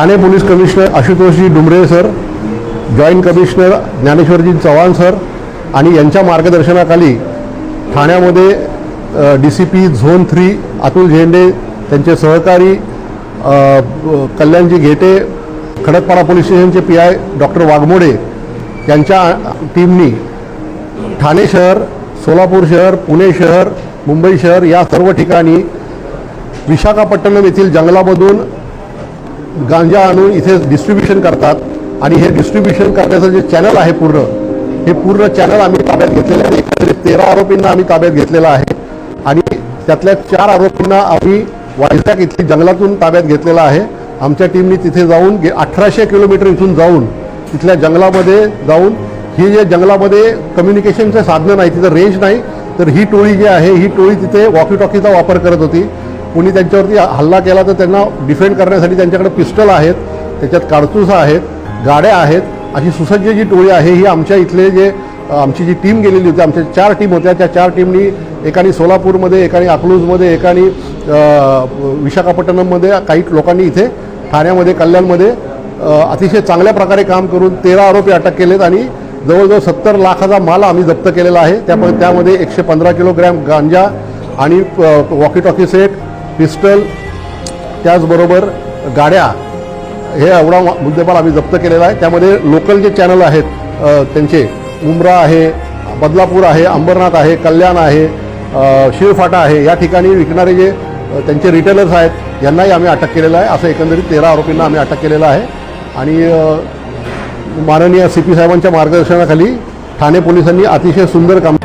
Thane police commissioner आशुतोषजी Dumre sir joint commissioner ज्ञानेश्वरजी Chavan sir आणि यांच्या मार्गदर्शनाखाली ठाण्यामध्ये D C P zone three Atul Zende त्यांचे सहकारी कल्याणजी घेटे खडकपाडा पोलीस स्टेशनचे पी आय डॉक्टर वाघमोडे यांच्या टीमनी ठाणे शहर सोलापूर शहर पुणे शहर मुंबई शहर या सर्व ठिकाणी विशाखापट्टणम येथील जंगलामधून गांजा आणून इथे डिस्ट्रीब्युशन करतात. आणि हे डिस्ट्रीब्युशन करण्याचं जे चॅनल आहे पूर्ण हे पूर्ण चॅनल आम्ही ताब्यात घेतलेलं आहे. एकंदरीत तेरा आरोपींना आम्ही ताब्यात घेतलेलं आहे. आणि त्यातल्या चार आरोपींना आम्ही वायझॅक इथली जंगलातून ताब्यात घेतलेला आहे. आमच्या टीमनी तिथे जाऊन गे अठराशे किलोमीटर इथून जाऊन तिथल्या जंगलामध्ये जाऊन ही जे जंगलामध्ये कम्युनिकेशनचं साधनं नाही तिथं रेंज नाही तर ही टोळी जी आहे ही टोळी तिथे वॉकी टॉकीचा वापर करत होती. कुणी त्यांच्यावरती हल्ला केला तर त्यांना डिफेंड करण्यासाठी त्यांच्याकडे पिस्टल आहेत त्याच्यात कारतूस आहेत गाड्या आहेत अशी सुसज्ज जी टोळी आहे ही आमच्या इथले जे आमची जी टीम गेलेली होती आमच्या चार टीम होत्या त्या चार टीमनी एकाने सोलापूरमध्ये एकाने अकलूजमध्ये एकाने विशाखापट्टणममध्ये काही लोकांनी इथे ठाण्यामध्ये कल्याणमध्ये अतिशय चांगल्या प्रकारे काम करून तेरा आरोपी अटक केलेत आणि जवळजवळ सत्तर लाखाचा माल आम्ही जप्त केलेला आहे. त्यामुळे त्यामध्ये एकशे पंधरा किलोग्रॅम गांजा आणि वॉकी टॉकी सेट पिस्टल त्याचबरोबर गाड्या हे एवढा मुद्देपाल मुद्देमाल आम्ही जप्त केलेला आहे. त्यामध्ये लोकल जे चॅनल आहेत त्यांचे उमरा आहे बदलापूर आहे अंबरनाथ आहे कल्याण आहे शिरफाटा आहे या ठिकाणी विकणारे जे त्यांचे रिटेलर्स आहेत यांनाही आम्ही अटक केलेलं आहे. असं एकंदरीत तेरा आरोपींना आम्ही अटक केलेलं आहे. आणि माननीय सी पी साहेबांच्या मार्गदर्शनाखाली ठाणे पोलिसांनी अतिशय सुंदर काम